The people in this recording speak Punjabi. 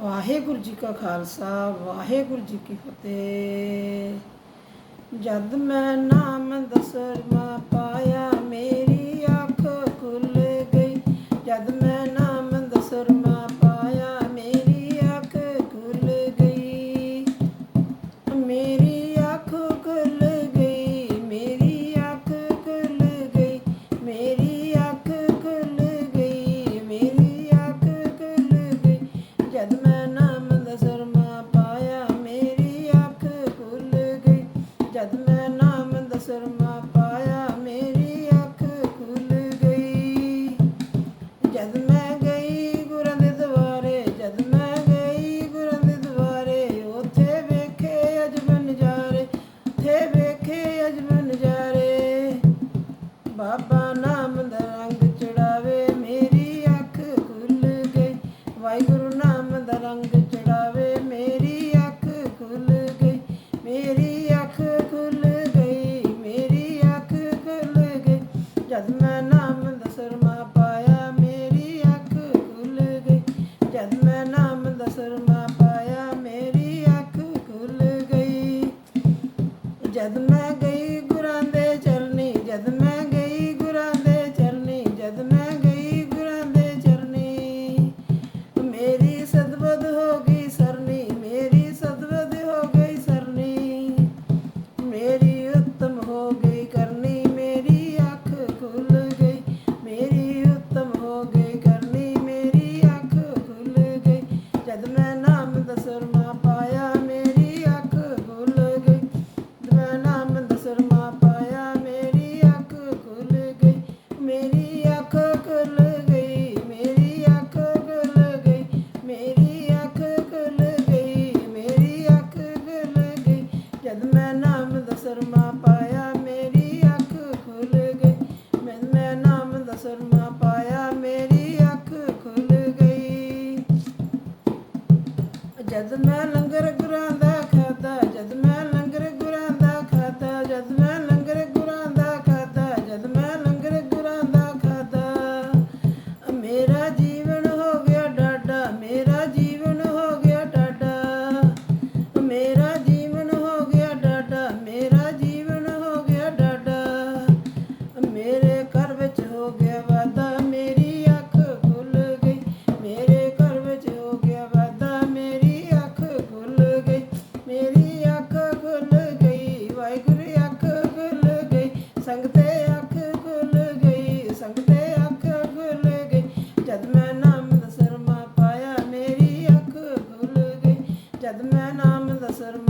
ਵਾਹਿਗੁਰੂ ਜੀ ਕਾ ਖਾਲਸਾ, ਵਾਹਿਗੁਰੂ ਜੀ ਕੀ ਫਤਿਹ। ਜਦ ਮੈਂ ਨਾਮ ਦਸਰ ਮਾ ਪਾਇਆ, ਮੇਰੀ ਅੱਖ ਖੁੱਲ ਗਈ। ਜਦ ਮੈਂ ਨਾਮ ਦਸਰ ਮਾ ਪਾਇਆ, ਮੇਰੀ ਅੱਖ ਖੁੱਲ ਗਈ। ਮੇਰੀ ਅੱਖ ਖੁੱਲ ਗਈ, ਮੇਰੀ ਅੱਖ ਖੁੱਲ ਗਈ, ਮੇਰੀ ਅੱਖ ਖੁੱਲ ਗਈ। ਜਦ ਮੈਂ ਨਾਮ ਦਾ ਪਾਇਆ, ਮੇਰੀ ਅੱਖ ਖੁੱਲ ਗਈ। ਜਦ ਮੈਂ ਨਾਮ ਦਾ ਪਾਇਆ, ਮੇਰੀ ਅੱਖ ਖੁੱਲ ਗਈ। ਜਦ ਮੈਂ ਦਸਰਮਾ ਪਾਇਆ ਮੇਰੀ ਅੱਖ ਖੁੱਲ ਗਈ। ਦਵੈ ਨਾਮ ਦਸਰਮਾ ਪਾਇਆ ਮੇਰੀ ਅੱਖ ਖੁੱਲ ਗਈ। ਮੇਰੀ ਅੱਖ ਖੁੱਲ ਗਈ, ਮੇਰੀ ਅੱਖ ਖੁੱਲ ਗਈ, ਮੇਰੀ ਅੱਖ ਖੁੱਲ ਗਈ, ਮੇਰੀ ਅੱਖ ਖੁੱਲ ਗਈ। ਜਦ ਮੈਂ ਨਾਮ ਦਸਰਮਾ ਪਾਇਆ எதுனா லங்கரக்கு ਮੈਂ ਨਾਮ ਲਸਰ